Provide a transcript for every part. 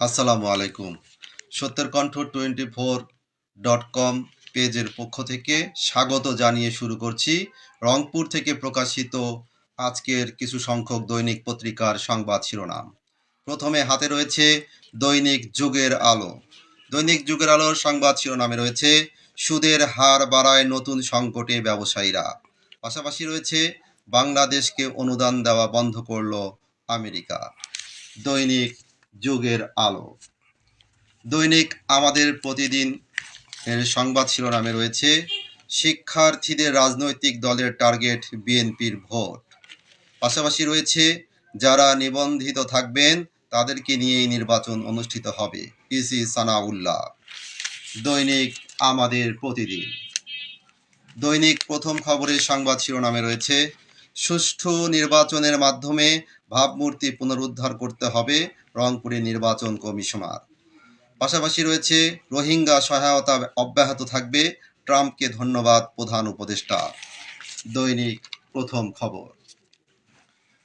আসসালামু আলাইকুম। সত্যের কণ্ঠ টোয়েন্টি ফোর ডট কম পেজের পক্ষ থেকে স্বাগত জানিয়ে শুরু করছি। রংপুর থেকে প্রকাশিত আজকের কিছু সংখ্যক দৈনিক পত্রিকার সংবাদ শিরোনাম। প্রথমে হাতে রয়েছে দৈনিক যুগের আলো। দৈনিক যুগের আলোর সংবাদ শিরোনামে রয়েছে, সুদের হার বাড়ায় নতুন সংকটে ব্যবসায়ীরা। পাশাপাশি রয়েছে, বাংলাদেশকে অনুদান দেওয়া বন্ধ করল আমেরিকা। দৈনিক যুগের আলো। দৈনিক আমাদের প্রতিদিন এর সংবাদ শিরোনামে রয়েছে, শিক্ষার্থীদের রাজনৈতিক দলের টার্গেট বিএনপির ভোট। পাশাপাশি রয়েছে, যারা নিবন্ধিত থাকবেন, তাদেরকে নিয়েই নির্বাচন অনুষ্ঠিত হবে ইসি সানাউল্লাহ। দৈনিক আমাদের প্রতিদিন। দৈনিক প্রথম খবরের সংবাদ শিরোনামে রয়েছে, সুষ্ঠু নির্বাচনের মাধ্যমে ভাবমূর্তি পুনরুদ্ধার করতে হবে রংপুরে নির্বাচন কমিশনার। পাশাপাশি রয়েছে রোহিঙ্গা সহায়তা অব্যাহত থাকবে। ট্রাম্পকে ধন্যবাদ প্রধান উপদেষ্টা। দৈনিক প্রথম খবর।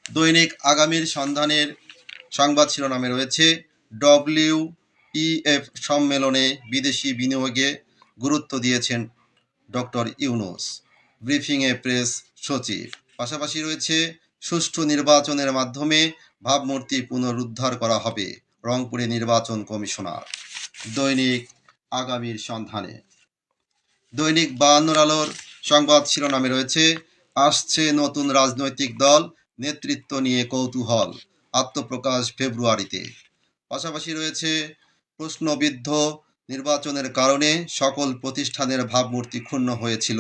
দৈনিক আগামীর সন্ধানের সংবাদ শিরোনামে রয়েছে, ডব্লিউ ইএফ সম্মেলনে বিদেশি বিনিয়োগে গুরুত্ব দিয়েছেন ডক্টর ইউনুস। ব্রিফিংয়ে প্রেস সচিব। পাশাপাশি রয়েছে সুষ্ঠু নির্বাচনের মাধ্যমে ভাবমূর্তি পুনরুদ্ধার করা হবে, রংপুরে নির্বাচন কমিশনার। দৈনিক আগামীর সন্ধানে। দৈনিক বায়ান্নর আলোর সংবাদ শিরোনামে রয়েছে, আসছে নতুন রাজনৈতিক দল, নেতৃত্ব নিয়ে কৌতূহল, আত্মপ্রকাশ ফেব্রুয়ারিতে। পাশাপাশি রয়েছে, প্রশ্নবিদ্ধ নির্বাচনের কারণে সকল প্রতিষ্ঠানের ভাবমূর্তি ক্ষুণ্ণ হয়েছিল,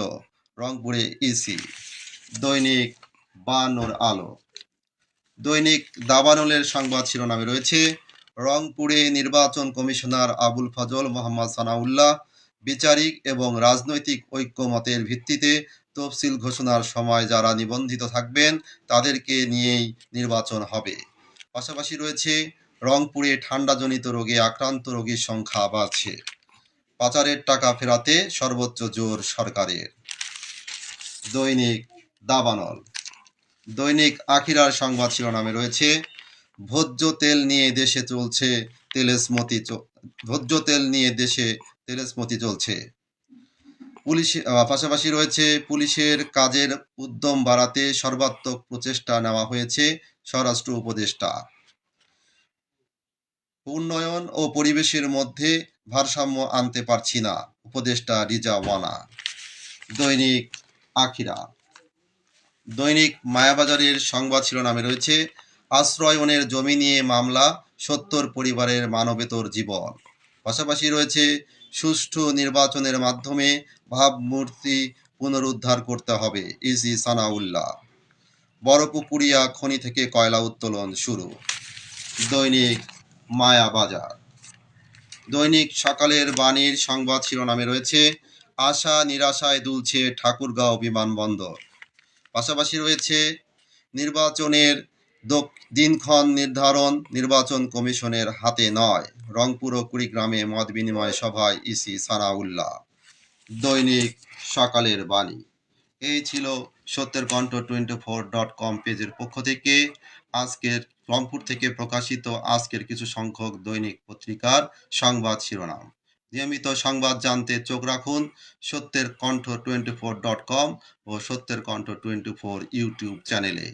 রংপুরে ইসি। দৈনিক বায়ান্নর আলো। দৈনিক দাবানলের সংবাদ শিরোনামে রয়েছে, রংপুরে নির্বাচন কমিশনার আবুল ফজল, মোহাম্মদ সানাউল্লাহ, বিচারিক এবং রাজনৈতিক ঐক্যমতের ভিত্তিতে তফসিল ঘোষণার সময় যারা নিবন্ধিত থাকবেন, তাদেরকে নিয়েই নির্বাচন হবে। পাশাপাশি রয়েছে, রংপুরে ঠান্ডাজনিত রোগে আক্রান্ত রোগীর সংখ্যা বাড়ছে। পাচারের টাকা ফেরাতে সর্বোচ্চ জোর সরকারের। দৈনিক দাবানল। দৈনিক আখিরার সংবাদ শিরোনামে রয়েছে, ভোজ্য তেল নিয়ে দেশে চলছে তেলেসমতি ভোজ্য তেল নিয়ে দেশে তেলেসমতি চলছে। পুলিশ পাশাপাশি রয়েছে, পুলিশের কাজের উদ্যম বাড়াতে সর্বাত্মক প্রচেষ্টা নেওয়া হয়েছে স্বরাষ্ট্র উপদেষ্টা। উন্নয়ন ও পরিবেশের মধ্যে ভারসাম্য আনতে পারছি না, উপদেষ্টা রিজা ওয়ানা। দৈনিক আখিরা। দৈনিক মায়াবাজারের সংবাদ শিরোনামে রয়েছে, আশ্রয়নের জমি নিয়ে মামলা, সত্তর পরিবারের মানবেতর জীবন। পাশাপাশি রয়েছে, সুষ্ঠু নির্বাচনের মাধ্যমে ভাবমূর্তি পুনরুদ্ধার করতে হবে, ইসি সানাউল্লাহ। বড়পুকুরিয়া খনি থেকে কয়লা উত্তোলন শুরু। দৈনিক মায়াবাজার। দৈনিক সকালের বাণীর সংবাদ শিরোনামে রয়েছে, আশা নিরাশায় দুলছে ঠাকুরগাঁও বিমানবন্দর। পাশাপাশি রয়েছে নির্বাচনের দিনক্ষণ নির্ধারণ, নির্বাচন কমিশনের হাতে নয়। রংপুর ও কুড়িগ্রামে মত বিনিময় সভায় ইসি সানাউল্লাহ। দৈনিক সকালের বাণী। এই ছিল সত্যের কণ্ঠ টোয়েন্টি ফোর ডট কম পেজের পক্ষ থেকে। আজকের রংপুর থেকে প্রকাশিত আজকের কিছু সংখ্যক দৈনিক পত্রিকার সংবাদ শিরোনাম। নিয়মিত সংবাদ জানতে চোখ রাখুন সত্যের কণ্ঠ টোয়েন্টি ফোর ডট কম ও সত্যের কণ্ঠ টোয়েন্টি ফোর ইউটিউব চ্যানেলে